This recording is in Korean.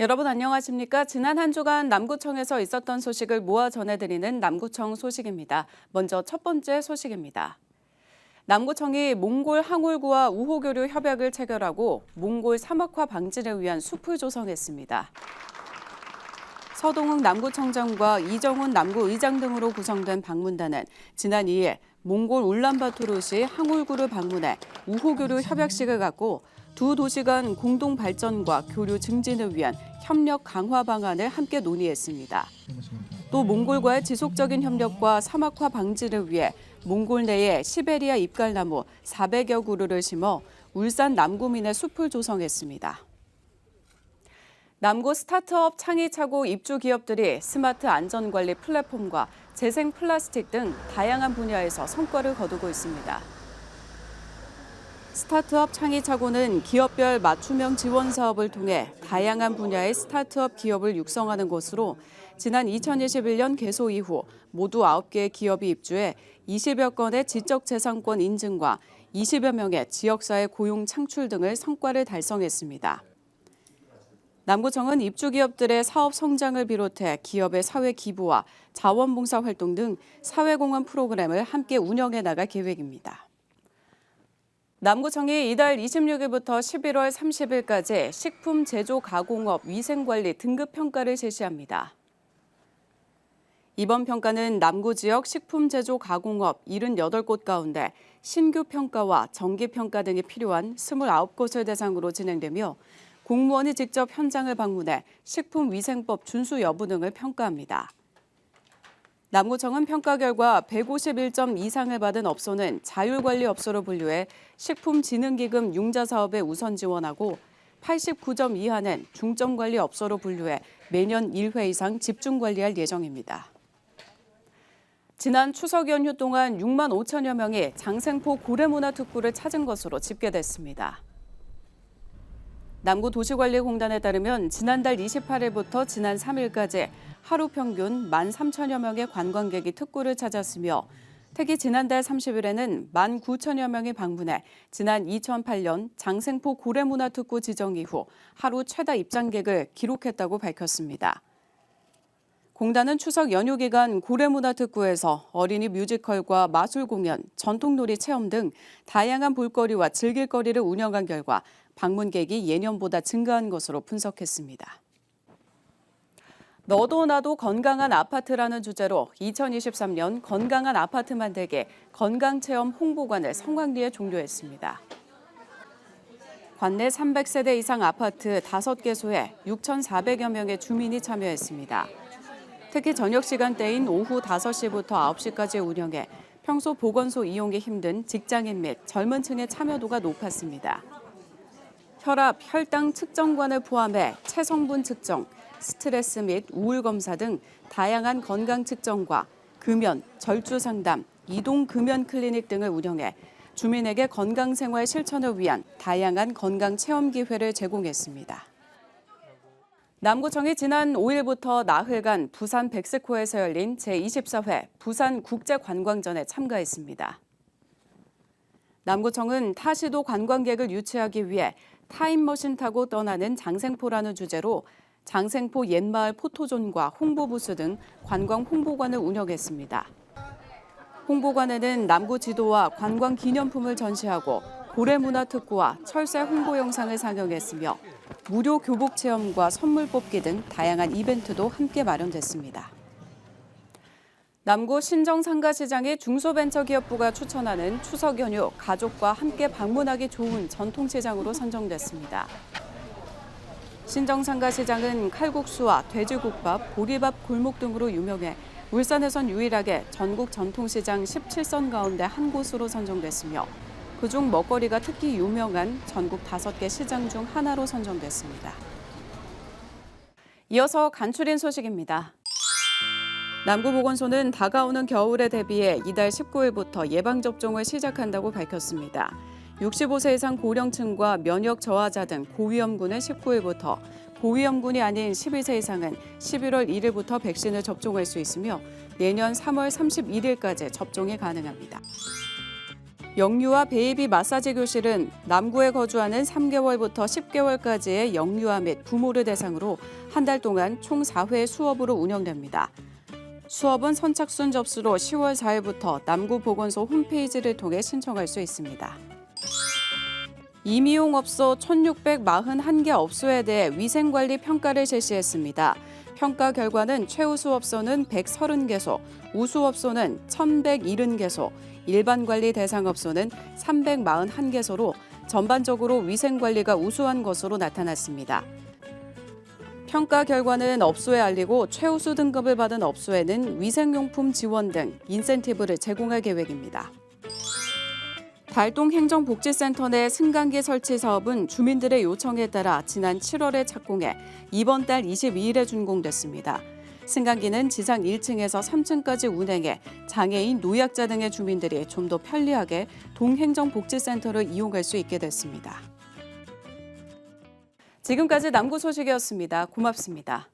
여러분 안녕하십니까? 지난 한 주간 남구청에서 있었던 소식을 모아 전해드리는 남구청 소식입니다. 먼저 첫 번째 소식입니다. 남구청이 몽골 항울구와 우호교류 협약을 체결하고 몽골 사막화 방지를 위한 숲을 조성했습니다. 서동욱 남구청장과 이정훈 남구의장 등으로 구성된 방문단은 지난 2일 몽골 울란바토르시 항울구를 방문해 우호교류 협약식을 갖고 두 도시 간 공동 발전과 교류 증진을 위한 협력 강화 방안을 함께 논의했습니다. 또 몽골과의 지속적인 협력과 사막화 방지를 위해 몽골 내에 시베리아 잎갈나무 400여 그루를 심어 울산 남구민의 숲을 조성했습니다. 남구 스타트업 창의차고 입주 기업들이 스마트 안전관리 플랫폼과 재생 플라스틱 등 다양한 분야에서 성과를 거두고 있습니다. 스타트업 창의차고는 기업별 맞춤형 지원 사업을 통해 다양한 분야의 스타트업 기업을 육성하는 곳으로 지난 2021년 개소 이후 모두 9개의 기업이 입주해 20여 건의 지적재산권 인증과 20여 명의 지역사회 고용 창출 등을 성과를 달성했습니다. 남구청은 입주 기업들의 사업 성장을 비롯해 기업의 사회 기부와 자원봉사 활동 등 사회공헌 프로그램을 함께 운영해 나갈 계획입니다. 남구청이 이달 26일부터 11월 30일까지 식품 제조 가공업 위생관리 등급 평가를 실시합니다. 이번 평가는 남구 지역 식품 제조 가공업 78곳 가운데 신규 평가와 정기 평가 등이 필요한 29곳을 대상으로 진행되며 공무원이 직접 현장을 방문해 식품 위생법 준수 여부 등을 평가합니다. 남구청은 평가 결과 151점 이상을 받은 업소는 자율관리 업소로 분류해 식품진흥기금 융자 사업에 우선 지원하고 89점 이하는 중점관리 업소로 분류해 매년 1회 이상 집중 관리할 예정입니다. 지난 추석 연휴 동안 6만 5천여 명이 장생포 고래문화특구를 찾은 것으로 집계됐습니다. 남구도시관리공단에 따르면 지난달 28일부터 지난 3일까지 하루 평균 1만 3천여 명의 관광객이 특구를 찾았으며 특히 지난달 30일에는 1만 9천여 명이 방문해 지난 2008년 장생포 고래문화특구 지정 이후 하루 최다 입장객을 기록했다고 밝혔습니다. 공단은 추석 연휴 기간 고래문화특구에서 어린이 뮤지컬과 마술 공연, 전통놀이 체험 등 다양한 볼거리와 즐길거리를 운영한 결과 방문객이 예년보다 증가한 것으로 분석했습니다. 너도 나도 건강한 아파트라는 주제로 2023년 건강한 아파트 만들기 건강체험 홍보관을 성황리에 종료했습니다. 관내 300세대 이상 아파트 5개소에 6,400여 명의 주민이 참여했습니다. 특히 저녁 시간대인 오후 5시부터 9시까지 운영해 평소 보건소 이용이 힘든 직장인 및 젊은 층의 참여도가 높았습니다. 혈압, 혈당 측정관을 포함해 체성분 측정, 스트레스 및 우울 검사 등 다양한 건강 측정과 금연, 절주 상담, 이동 금연 클리닉 등을 운영해 주민에게 건강 생활 실천을 위한 다양한 건강 체험 기회를 제공했습니다. 남구청이 지난 5일부터 나흘간 부산 백스코에서 열린 제24회 부산 국제관광전에 참가했습니다. 남구청은 타시도 관광객을 유치하기 위해 타임머신 타고 떠나는 장생포라는 주제로 장생포 옛마을 포토존과 홍보부스 등 관광 홍보관을 운영했습니다. 홍보관에는 남구 지도와 관광 기념품을 전시하고 고래 문화 특구와 철새 홍보 영상을 상영했으며 무료 교복 체험과 선물 뽑기 등 다양한 이벤트도 함께 마련됐습니다. 남구 신정상가시장의 중소벤처기업부가 추천하는 추석 연휴 가족과 함께 방문하기 좋은 전통시장으로 선정됐습니다. 신정상가시장은 칼국수와 돼지국밥, 보리밥 골목 등으로 유명해 울산에선 유일하게 전국 전통시장 17선 가운데 한 곳으로 선정됐으며 그중 먹거리가 특히 유명한 전국 5개 시장 중 하나로 선정됐습니다. 이어서 간추린 소식입니다. 남구보건소는 다가오는 겨울에 대비해 이달 19일부터 예방접종을 시작한다고 밝혔습니다. 65세 이상 고령층과 면역 저하자 등 고위험군은 19일부터, 고위험군이 아닌 12세 이상은 11월 1일부터 백신을 접종할 수 있으며 내년 3월 31일까지 접종이 가능합니다. 영유아 베이비 마사지 교실은 남구에 거주하는 3개월부터 10개월까지의 영유아 및 부모를 대상으로 한 달 동안 총 4회 수업으로 운영됩니다. 수업은 선착순 접수로 10월 4일부터 남구 보건소 홈페이지를 통해 신청할 수 있습니다. 이미용업소 1,641개 업소에 대해 위생관리 평가를 실시했습니다. 평가 결과는 최우수 업소는 130개소, 우수 업소는 1,170개소, 일반 관리 대상 업소는 341개소로 전반적으로 위생 관리가 우수한 것으로 나타났습니다. 평가 결과는 업소에 알리고 최우수 등급을 받은 업소에는 위생용품 지원 등 인센티브를 제공할 계획입니다. 달동 행정복지센터 내 승강기 설치 사업은 주민들의 요청에 따라 지난 7월에 착공해 이번 달 22일에 준공됐습니다. 승강기는 지상 1층에서 3층까지 운행해 장애인, 노약자 등의 주민들이 좀 더 편리하게 동행정복지센터를 이용할 수 있게 됐습니다. 지금까지 남구 소식이었습니다. 고맙습니다.